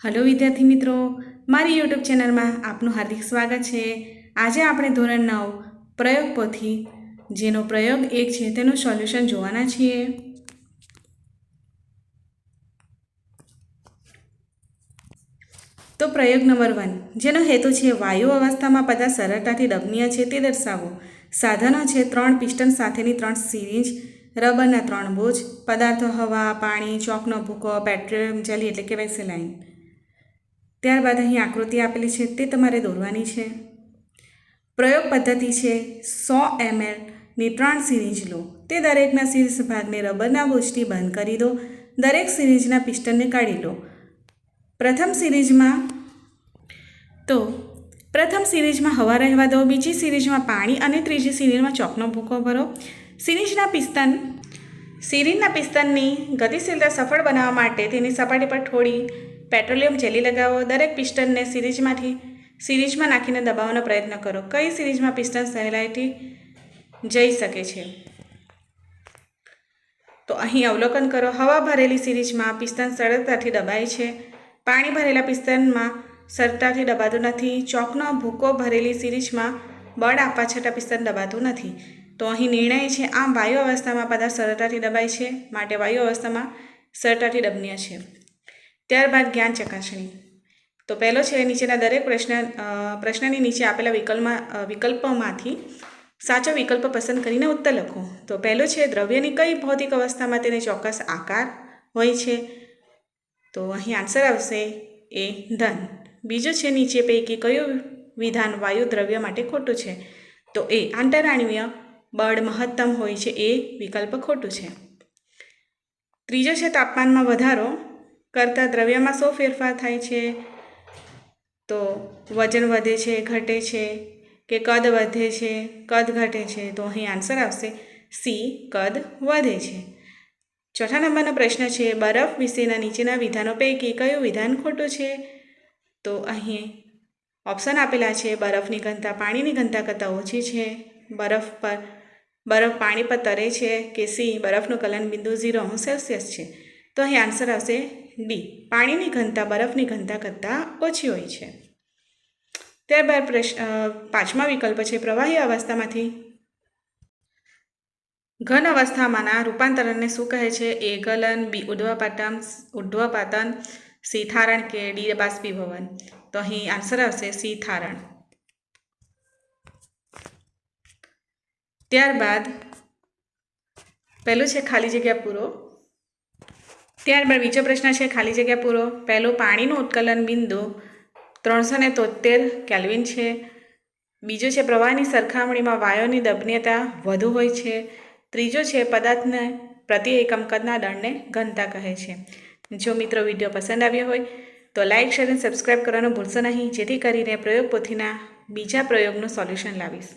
Hello વિદ્યાર્થી મિત્રો. મારી યુટ્યુબ ચેનલમાં આપનું હાર્દિક સ્વાગત છે. આજે આપણે ધોરણ નવ, પ્રયોગ પોથી, જેનો પ્રયોગ એક છે, તેનું સોલ્યુશન જોવાના છીએ. તો પ્રયોગ નંબર વન, જેનો હેતુ છે વાયુ અવસ્થામાં પદાર્થ સરળતાથી દબનીય છે, તે દર્શાવો. સાધનો છે ત્રણ પિસ્ટન સાથેની ત્રણ સિરીંજ, રબરના ત્રણ બોજ, પદાર્થો હવા, પાણી, ચોકનો ભૂકો, પેટ્રોલિયમ, જેલી એટલે કે વેસેલાઇન. ત્યારબાદ અહીં આકૃતિ આપેલી છે, તે તમારે દોરવાની છે. પ્રયોગ પદ્ધતિ છે, સો એમએલની ત્રણ સિરીંજ લો. તે દરેકના શીર્ષ ભાગને રબરના બોજથી બંધ કરી દો. દરેક સિરીંજના પિસ્ટનને કાઢી લો. પ્રથમ સિરીઝમાં તો પ્રથમ સિરીઝમાં હવા રહેવા દો, બીજી સિરીઝમાં પાણી અને ત્રીજી સિરીઝમાં ચોકનો ભૂકો ભરો. સિરીઝના પિસ્તન, સિરીઝના પિસ્તનની ગતિશીલતા સફળ બનાવવા માટે તેની સપાટી પર થોડી પેટ્રોલિયમ જેલી લગાવો, દરેક પિસ્ટનને સિરીઝમાંથી સિરીઝમાં નાખીને દબાવવાનો પ્રયત્ન કરો. કઈ સિરીઝમાં પિસ્ટન સહેલાઈથી જઈ શકે છે? તો અહીં અવલોકન કરો. હવા ભરેલી સિરીઝમાં પિસ્તન સરળતાથી દબાય છે. પાણી ભરેલા પિસ્તનમાં સરળતાથી દબાતું નથી. ચોકનો ભૂકો ભરેલી સિરીઝમાં બળ આપવા છતાં પિસ્તન દબાતું નથી. તો અહીં નિર્ણય છે, આમ વાયુ અવસ્થામાં પદાર્થ સરળતાથી દબાય છે, માટે વાયુ અવસ્થામાં સરળતાથી દબનીય છે. ત્યારબાદ જ્ઞાન ચકાસણી. તો પહેલો છે નીચેના દરેક પ્રશ્ન પ્રશ્નની નીચે આપેલા વિકલ્પમાં વિકલ્પમાંથી સાચો વિકલ્પ પસંદ કરીને ઉત્તર લખો. તો પહેલો છે દ્રવ્યની કઈ ભૌતિક અવસ્થામાં તેને ચોક્કસ આકાર હોય છે? તો અહીં આન્સર આવશે એ ધન. બીજો છે નીચે પૈકી કયું વિધાન વાયુ દ્રવ્ય માટે ખોટું છે? તો એ આંતરાણવીય બળ મહત્તમ હોય છે એ વિકલ્પ ખોટું છે. ત્રીજો છે તાપમાનમાં વધારો. કરતાં દ્રવ્યમાં શો ફેરફાર થાય છે? તો વજન વધે છે, ઘટે છે કે કદ વધે છે? કદ ઘટે છે? તો અહીં આન્સર આવશે. સી, કદ વધે છે. ચોથા નંબરનો પ્રશ્ન છે, બરફ વિશેના નીચેના વિધાનો પૈકી કયું વિધાન ખોટું છે? તો અહીં ઓપ્શન આપેલા છે, બરફની ઘનતા પાણીની ઘનતા કરતાં ઓછી છે. બરફ પર, બરફ પાણી પર તરે છે કે સી, બરફનું કલન બિંદુ ઝીરો સેલ્સિયસ છે. તો અહીં આન્સર આવશે ડી પાણીની ઘનતા, બરફની ઘનતા કરતાં ઓછી હોય છે. ત્યારબાદ પ્રશ્ન પાંચમા વિકલ્પ છે પ્રવાહી અવસ્થામાંથી. ઘન અવસ્થામાંના રૂપાંતરણને શું કહે છે? એ ગલન, બી ઉદ્ધવપાતન ઉદ્ધવપાતન સી થારણ કે ડી બાષ્પીભવન. તો અહીં આન્સર આવશે સી થારણ ત્યારબાદ, પહેલું છે ખાલી જગ્યા પૂરો. ત્યારબાદ બીજો પ્રશ્ન છે, ખાલી જગ્યા પૂરો. પહેલું, પાણીનું ઉત્કલન બિંદુ ત્રણસો ને તોતેર કેલ્વિન છે. બીજો છે, પ્રવાહની સરખામણીમાં વાયોની દબનીયતા વધુ હોય છે. ત્રીજો છે, પદાર્થને પ્રતિ એકમ કદના દળને ઘનતા કહે છે. જો મિત્રો વીડિયો પસંદ આવ્યો હોય, તો લાઇક શેર અને સબસ્ક્રાઈબ કરવાનું ભૂલશો નહીં. જેથી કરીને પ્રયોગ પોથીના બીજા પ્રયોગનું સોલ્યુશન લાવીશ.